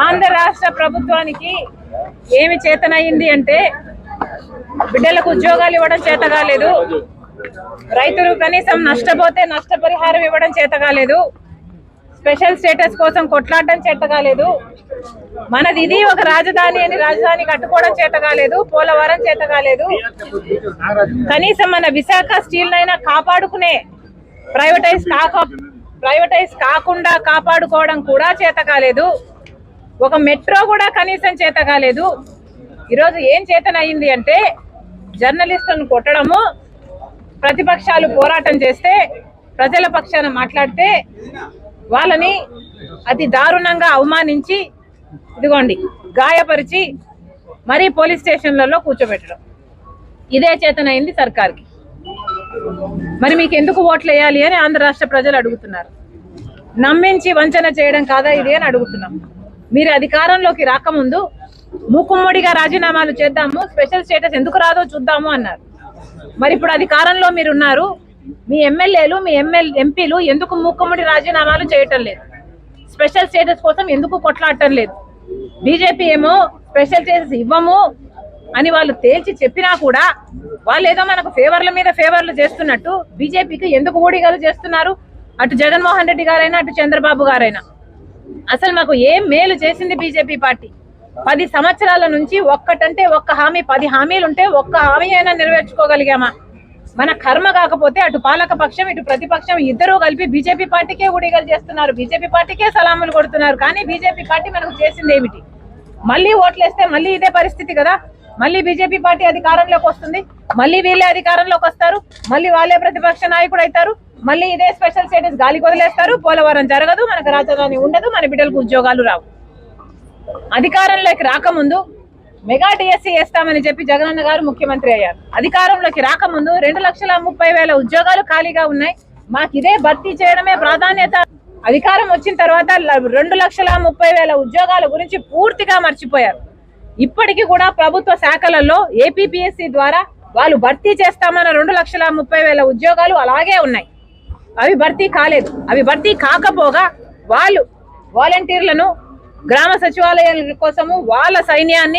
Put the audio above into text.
ఆంధ్ర రాష్ట్ర ప్రభుత్వానికి ఏమి చేతనయ్యింది అంటే బిడ్డలకు ఉద్యోగాలు ఇవ్వడం చేత కాలేదు. రైతులు కనీసం నష్టపోతే నష్టపరిహారం ఇవ్వడం చేత కాలేదు. స్పెషల్ స్టేటస్ కోసం కొట్లాడడం చేత కాలేదు. మనది ఇది ఒక రాజధాని అని రాజధాని కట్టుకోవడం చేత కాలేదు. పోలవరం చేత కాలేదు. కనీసం మన విశాఖ స్టీల్ నైనా కాపాడుకునే ప్రైవేటైజ్ కాక ప్రైవేటైజ్ కాకుండా కాపాడుకోవడం కూడా చేత కాలేదు. ఒక మెట్రో కూడా కనీసం చేత కాలేదు. ఈరోజు ఏం చేతనయ్యింది అంటే జర్నలిస్టులను కొట్టడము ప్రతిపక్షాలు పోరాటం చేస్తే ప్రజల పక్షాన మాట్లాడితే వాళ్ళని అతి దారుణంగా అవమానించి ఇదిగోండి గాయపరిచి మరీ పోలీస్ స్టేషన్లలో కూర్చోబెట్టడం. ఇదే చేతనైంది సర్కార్కి. మరి మీకు ఎందుకు ఓట్లు వేయాలి అని ఆంధ్ర రాష్ట్ర ప్రజలు అడుగుతున్నారు. నమ్మించి వంచన చేయడం కాదా ఇది అని అడుగుతున్నాం. మీరు అధికారంలోకి రాకముందు మూకుమ్మడిగా రాజీనామాలు చేద్దాము స్పెషల్ స్టేటస్ ఎందుకు రాదో చూద్దాము అన్నారు. మరి ఇప్పుడు అధికారంలో మీరు ఉన్నారు మీ ఎమ్మెల్యేలు మీ ఎమ్మెల్ ఎంపీలు ఎందుకు మూకుమ్మడి రాజీనామాలు చేయటం లేదు? స్పెషల్ స్టేటస్ కోసం ఎందుకు కొట్లాడటం లేదు? బీజేపీ ఏమో స్పెషల్ స్టేటస్ ఇవ్వము అని వాళ్ళు తేల్చి చెప్పినా కూడా వాళ్ళు ఏదో మనకు ఫేవర్ల మీద ఫేవర్లు చేస్తున్నట్టు బీజేపీకి ఎందుకు ఓడిగాలు చేస్తున్నారు? అటు జగన్మోహన్ రెడ్డి గారైనా అటు చంద్రబాబు గారైనా. అసలు మాకు ఏం మేలు చేసింది బీజేపీ పార్టీ. పది సంవత్సరాల నుంచి ఒక్కటంటే ఒక్క హామీ పది హామీలు ఉంటే ఒక్క హామీ అయినా నెరవేర్చుకోగలిగామా? మన కర్మ కాకపోతే అటు పాలక పక్షం ఇటు ప్రతిపక్షం ఇద్దరూ కలిపి బీజేపీ పార్టీకే ఉడిగలు చేస్తున్నారు. బీజేపీ పార్టీకే సలాములు కొడుతున్నారు. కానీ బీజేపీ పార్టీ మనకు చేసింది ఏమిటి? మళ్ళీ ఓట్లేస్తే మళ్ళీ ఇదే పరిస్థితి కదా? మళ్ళీ బీజేపీ పార్టీ అధికారంలోకి వస్తుంది. మళ్ళీ వీళ్ళే అధికారంలోకి వస్తారు. మళ్ళీ వాళ్ళే ప్రతిపక్ష నాయకుడు అవుతారు. మళ్ళీ ఇదే స్పెషల్ స్టేటస్ గాలికి వదిలేస్తారు. పోలవరం జరగదు మనకు రాజధాని ఉండదు మన బిడ్డలకు ఉద్యోగాలు రావు. అధికారంలోకి రాకముందు మెగా డిఎస్సీ వేస్తామని చెప్పి జగనన్న గారు ముఖ్యమంత్రి అయ్యారు. అధికారంలోకి రాకముందు రెండు లక్షల ముప్పై వేల ఉద్యోగాలు ఖాళీగా ఉన్నాయి. మాకు ఇదే భర్తీ చేయడమే ప్రాధాన్యత. అధికారం వచ్చిన తర్వాత రెండు లక్షల ముప్పై వేల ఉద్యోగాల గురించి పూర్తిగా మర్చిపోయారు. ఇప్పటికీ కూడా ప్రభుత్వ శాఖలలో ఏపీపీఎస్సీ ద్వారా వాళ్ళు భర్తీ చేస్తామన్న రెండు లక్షల ముప్పై వేల ఉద్యోగాలు అలాగే ఉన్నాయి. అవి భర్తీ కాలేదు. అవి భర్తీ కాకపోగా వాళ్ళు వాలంటీర్లను గ్రామ సచివాలయాల కోసము వాళ్ళ సైన్యాన్ని